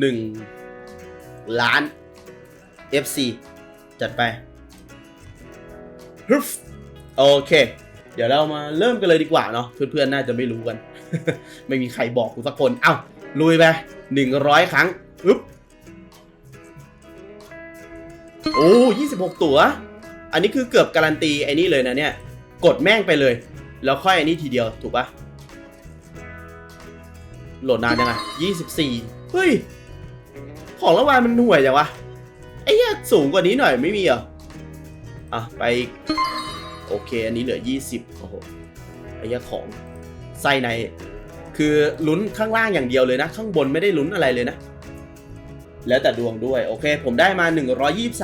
หนึ่งล้าน FC จัดไปฮึบโอเค เดี๋ยวเรามาเริ่มกันเลยดีกว่าเนาะเพื่อนๆ น่าจะไม่รู้กัน ไม่มีใครบอกกูสักคน เอ้า ลุยไปหนึ่งร้อยครั้งอึ๊บโอ้ยี่สิบหกตัว อันนี้คือเกือบการันตีไอ้นี่เลยนะเนี่ย กดแม่งไปเลย แล้วค่อยไอ้นี่ทีเดียวถูกปะโหลดนานยังไงยี่สิบสี่เฮ้ย ของรางวัลมันห่วยจังวะไอ้เหี้ยสูงกว่านี้หน่อยไม่มีเหรอ อะ ไป โอเค อันนี้เหลือ 20 โอ้โห ไอ้เหี้ยของไส้ใน คือลุ้นข้างล่างอย่างเดียวเลยนะ ข้างบนไม่ได้ลุ้นอะไรเลยนะ แล้วแต่ดวงด้วย โอเค ผมได้มา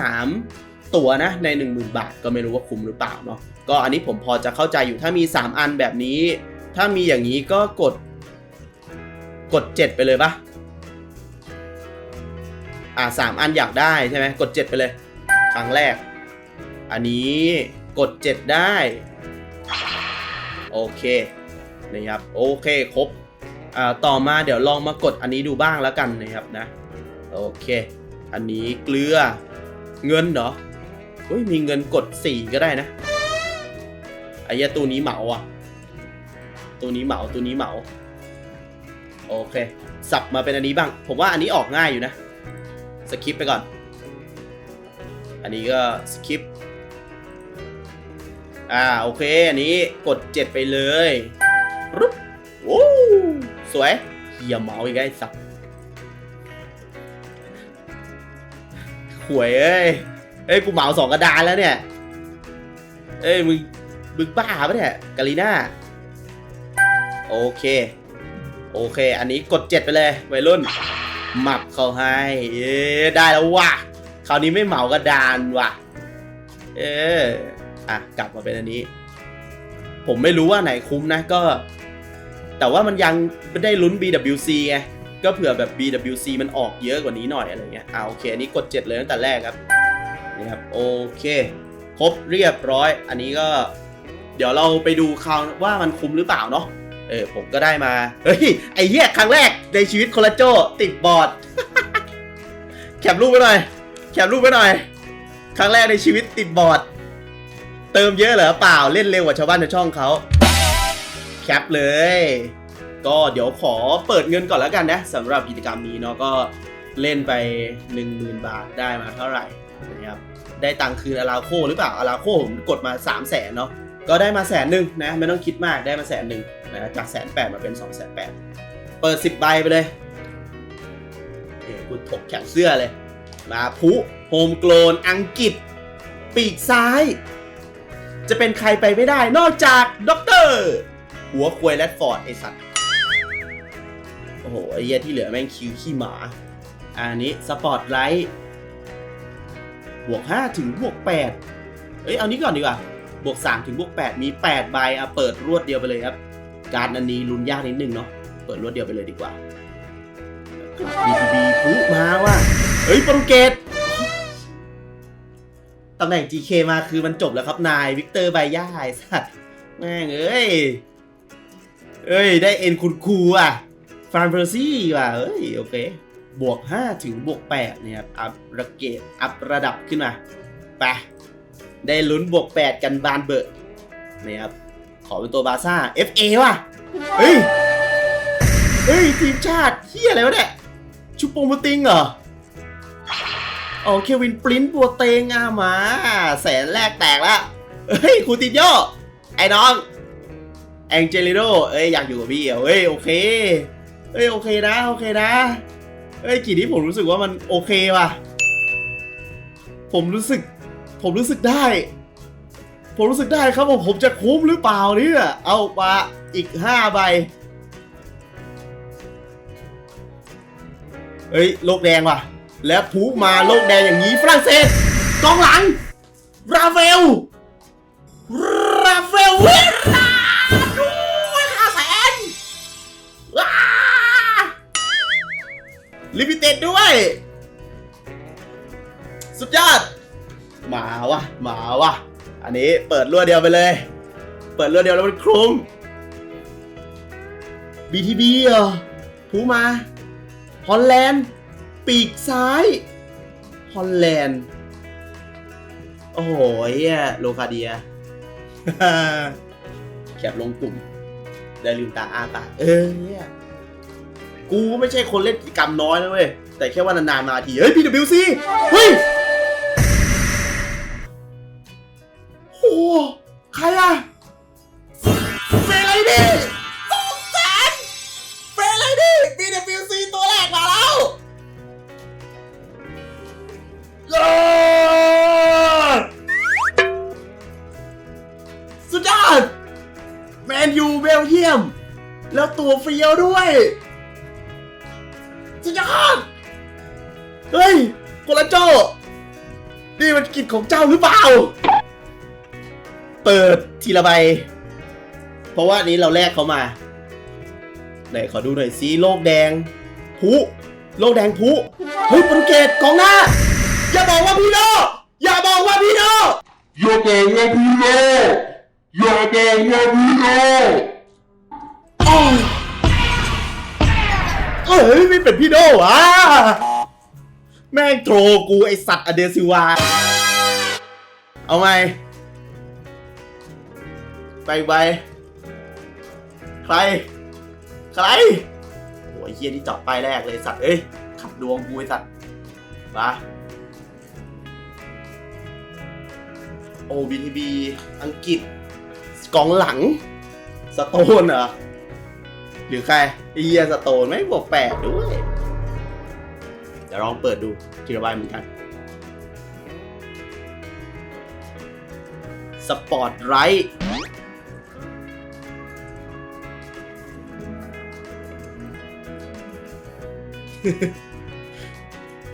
123 ตัวนะ ใน 10,000 บาท ก็ไม่รู้ว่าคุ้มหรือเปล่าเนาะ ก็อันนี้ผมพอจะเข้าใจอยู่ ถ้ามี 3 อันแบบนี้ ถ้ามีอย่างนี้ก็กด กด 7 ไปเลยปะ อ่าสามอันอยากได้ใช่ไหมกด 7 ไปเลย ครั้งแรก อันนี้กด 7 ได้ โอเคนะครับโอเคครบอ่าต่อมาเดี๋ยวลองมากดอันนี้ดูบ้างแล้วกันนะครับนะ โอเค อันนี้เกลือเงินเหรอเฮ้ยมีเงินกด 4 ก็ได้นะไอ้ยตัวนี้เหมาอะ ตัวนี้เหมาตัวนี้เหมา โอเค สับมาเป็นอันนี้บ้าง ผมว่าอันนี้ออกง่ายอยู่นะ สคิปไปก่อน อันนี้ก็สคิปอ่าโอเค อันนี้กด 7 ไปเลยรุ๊บโอ้สวยเฮียเมาอีกไอ้สับหวยเอ้ยเอ้ย กูเหมาสองกระดานแล้วเนี่ย เอ้ย มึง มึงบ้าปะเนี่ยกาลีน่า โอเค โอเค อันนี้กด 7 ไปเลยวัยรุ่น หมับเขาให้ เอ๊ได้แล้วว่ะคราวนี้ไม่เหมากระดานว่ะ เอออะกลับมาเป็นอันนี้ ผมไม่รู้ว่าไหนคุ้มนะก็ แต่ว่ามันยังไม่ได้ลุ้น BWC ไงก็เผื่อแบบ BWC มันออกเยอะกว่านี้หน่อยอะไรเงี้ยอ่าโอเคอันนี้กด 7 เลยตั้งแต่แรกครับนี่ครับโอเค ครบเรียบร้อย อันนี้ก็ เดี๋ยวเราไปดูคราวว่ามันคุ้มหรือเปล่าเนาะ เออผมก็ได้มา เฮ้ย ไอ้เหี้ยครั้งแรกในชีวิตโคลาโจติดบอร์ด แคปรูปไว้หน่อย แคปรูปไว้หน่อย ครั้งแรกในชีวิตติดบอร์ด เติมเยอะเหรอเปล่าเล่นเร็วกว่าชาวบ้านชาวช่องเขา แคปเลย ก็เดี๋ยวขอเปิดเงินก่อนแล้วกันนะสำหรับกิจกรรมนี้เนาะก็เล่นไป 10,000 บาทได้มาเท่าไหร่นะครับได้ตังค์คืนอาราโคหรือเปล่าอาราโคผมกดมา 3 0 0แสนเนาะก็ได้มาแสนหนึ่งนะไม่ต้องคิดมากได้มาแสนหนึ่ง นะจากแสนแปดมาเป็นสองแสนแปดเปิดสิบใบไปเลยเอ้กูถกแขนเสื้อเลยมาพุโฮมโกลนอังกฤษ ปีกซ้าย จะเป็นใครไปไม่ได้นอกจากด็อกเตอร์ หัวควยแรดฟอร์ดไอสัตว์ โอ้โห ไอ้เหี้ยที่เหลือแม่งคิวขี้หมา อันนี้สปอร์ตไลท์บวก 5 ถึงบวก 8 เอ้ย เอานี้ก่อนดีกว่า บวก 3 ถึงบวก 8 มี 8 ใบอะเปิดรวดเดียวไปเลยครับ การดอันนี้ลุ้นยากนิดนึงเนาะ เปิดรวดเดียวไปเลยดีกว่า BTB พุมาว่ะเฮ้ยโปรตุเกสตำแหน่ง GK มาคือมันจบแล้วครับนาย วิกเตอร์ไบย่าไอสัตว์แม่งเอ้ย เอ้ย ได้เอ็นคุณครูอะฟานเฟอร์ซี่ว่ะเอ้ย โอเค บวก 5 ถึงบวก8เนี่ยครับ อัพระเกตอัพระดับขึ้นมา ไป ได้ลุ้นบวก 8 กันบานเบอร์นี่ครับ ขอเป็นตัวบาซ่า FA ว่ะ เฮ้ย เฮ้ย ทีมชาติเฮียอะไรวะเนี่ย ชุปโปมติงเหรออ๋อเควินปรินปัวเตงอะมา แสนแรกแตกล้วเฮ้ยคูติโยไอ้น้อง แองเจลิโดเอ้ยอยากอยู่กับพี่เหรอเฮ้ยโอเคเฮ้ยโอเคนะโอเคนะเฮ้ยกี่นี้ผมรู้สึกว่ามันโอเคว่ะ ผมรู้สึก ผมรู้สึกได้ ผมรู้สึกได้ครับว่าผมจะคุ้มหรือเปล่าเนี่ย เอามาอีกห้าใบ เฮ้ย โลกแดงว่ะ แล้วพูมาโลกแดงอย่างนี้ฝรั่งเศสกองหลัง ราเฟลราเฟลเวราด้วยห้าแสนว้าลิมิเต็ดด้วย สุดยอด มาวะ มาวะ อันนี้เปิดรวดเดียวไปเลย เปิดรวดเดียวแล้วมันคลุ้ม BTB เหรอพูมาฮอลแลนด์ปีกซ้ายฮอลแลนด์โอ้โหเฮียโลคาเดียแคปลงกลุ่ม ได้ลืมตาอ้าปากเออเนี่ยกูไม่ใช่คนเล่นกิจกรรมน้อยนะเว้ย แต่แค่ว่านานๆมาที เฮ้ย PWC เฮ้ย ยูเบลเยียม แล้วตัวเฟียวด้วยสุดยอดเฮ้ยโคลาโจ นี่มันกิจของเจ้าหรือเปล่า เปิดทีละใบ เพราะว่านี้เราแลกเขามาไหนขอดูหน่อยซิโลกแดงพุโลกแดงพุเฮ้ยโปรตุเกสกองหน้า อย่าบอกว่าพี่โนอย่าบอกว่าพี่โนอย่าบอกว่าพี่โล อย่าบอกว่าพี่โดเอ้ยไม่เป็นพี่โนวะแม่งโทรกูไอสัตว์อเดซิวา เอาไหมไปไปใคร ใครโอ้ยเฮียนี่จับไปายแรกเลยสัตว์เอ้ยขับดวงกูไอสัตว์มาโอบีทีบีอังกฤษ กองหลัง สโตนเหรอ หรือใครไอ้เฮียสโตนไม่งบวกแปดด้วย เดี๋ยวลองเปิดดูทีละใบเหมือนกันสปอร์ตไรท์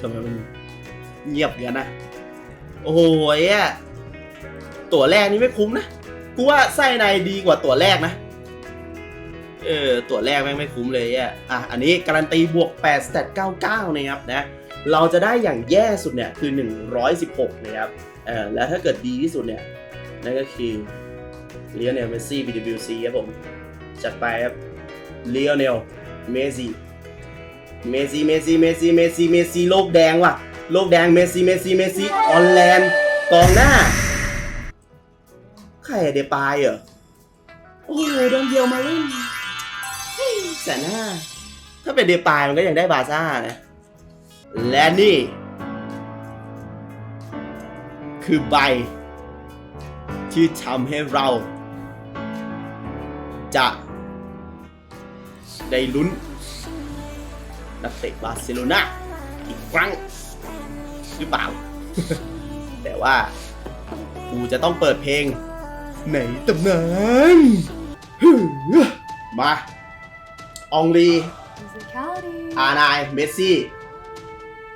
ทำไมมันเงียบกันนะ โอ้โหไอ้อะตัวแรกนี่ไม่คุ้มนะ กูว่าไส้ในดีกว่าตัวแรกนะ เออ ตัวแรกแม่งไม่คุ้มเลยอะอะ อันนี้การันตีบวก8 stat 99 นะครับนะ เราจะได้อย่างแย่สุดเนี่ยคือ 116 นะครับ เออแล้วถ้าเกิดดีที่สุดเนี่ย นั่นก็คือเลียเนลเมซี่ BWC ครับผม จัดไปครับเลียเนลเมซี่เมซี่เมซี่เมซี่เมซี่เมซี่โลกแดงว่ะ โลกแดงเมซี่เมซี่เมซี่ออนแลนด์กองหน้า อะเดปายเหรอ โอ้โหโดนเดียวมาเล่นแสนห้าถ้าเป็นเดปายมันก็ยังได้บาซ่านะ และนี่ คือใบ ที่ทำให้เรา จะ ได้ลุ้น นักเตะบาร์เซโลนาอีกครั้ง หรือเปล่า แต่ว่ากูจะต้องเปิดเพลง ในตำนานฮึ่มมาองลี Musicality. อานาย เมสซี่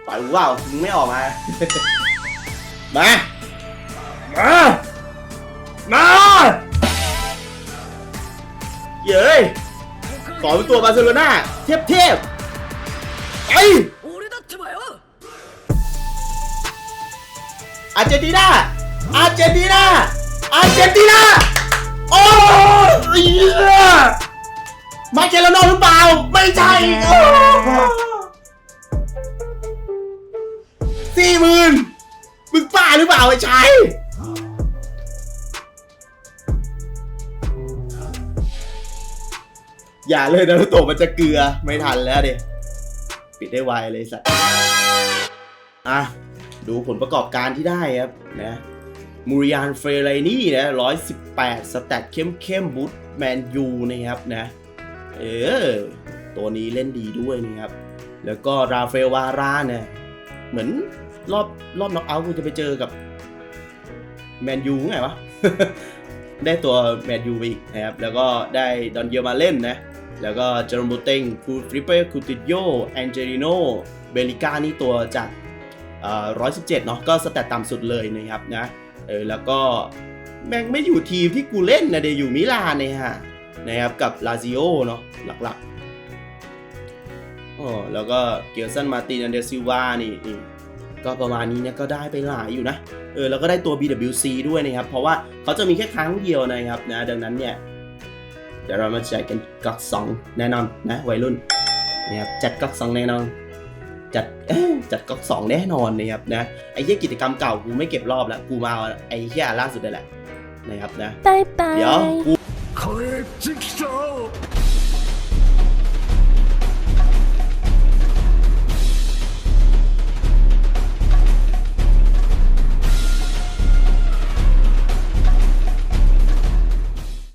ปล่อยกูเปล่ามึงไม่ออกมา มา มา มาเย้ยขอเป็นตัวบาร์เซโลนาเทพเทพไปอาร์เจนตินาอาร์เจนตินา อาร์เจนตินาโอ้ยมาเกลโนหรือเปล่า ไม่ใช่สี่หมื่นมึงป้าหรือเปล่าไอ้ชายอย่าเลยนะโตมันจะเกลือไม่ทันแล้วเด็ปิดได้ไวเลยสัตว์อะ ดูผลประกอบการที่ได้ครับนะ มูริยานเฟรไลนี่นะ118สแตทเข้มเข้มบูทแมนยูนะครับนะ เออ ตัวนี้เล่นดีด้วยนะครับ แล้วก็ราเอลวาร่าเนี่ยเหมือนรอบรอบน็อกเอาท์กูจะไปเจอกับแมนยูไงวะ ได้ตัวแมนยูไปอีกนะครับ แล้วก็ได้ดอนเยลมาเล่นนะ แล้วก็เจอร์มโบเต็งคูฟริเปอร์คูติโยแองเจลิโนเบลิก้านี่ตัวจากร้อยสิบเจ็ดเนาะ ก็สแตทต่ำสุดเลยนะครับนะ เออแล้วก็แม่งไม่อยู่ทีมที่กูเล่นนะเดี๋ยวอยู่มิลานเนี่ยฮะนะครับกับลาซิโอเนาะหลักๆอ๋อแล้วก็เกียร์สันมาตินอันเดซิวานี่นี่ก็ประมาณนี้เนี่ยก็ได้ไปหลายอยู่นะ เออแล้วก็ได้ตัว BWC ด้วยนะครับ เพราะว่าเขาจะมีแค่ครั้งเดียวนะครับนะ ดังนั้นเนี่ย เดี๋ยวเรามาแจกกันกักสองแน่นอนนะวัยรุ่นนะครับจัดกักสองแน่นอน จัดจัดก๊อกสองแน่นอนนะครับนะไอ้เหี้ยกิจกรรมเก่ากูไม่เก็บรอบแล้วกูมาไอ้เหี้ยล่าสุดนี่แหละนะครับนะเดี๋ยวกู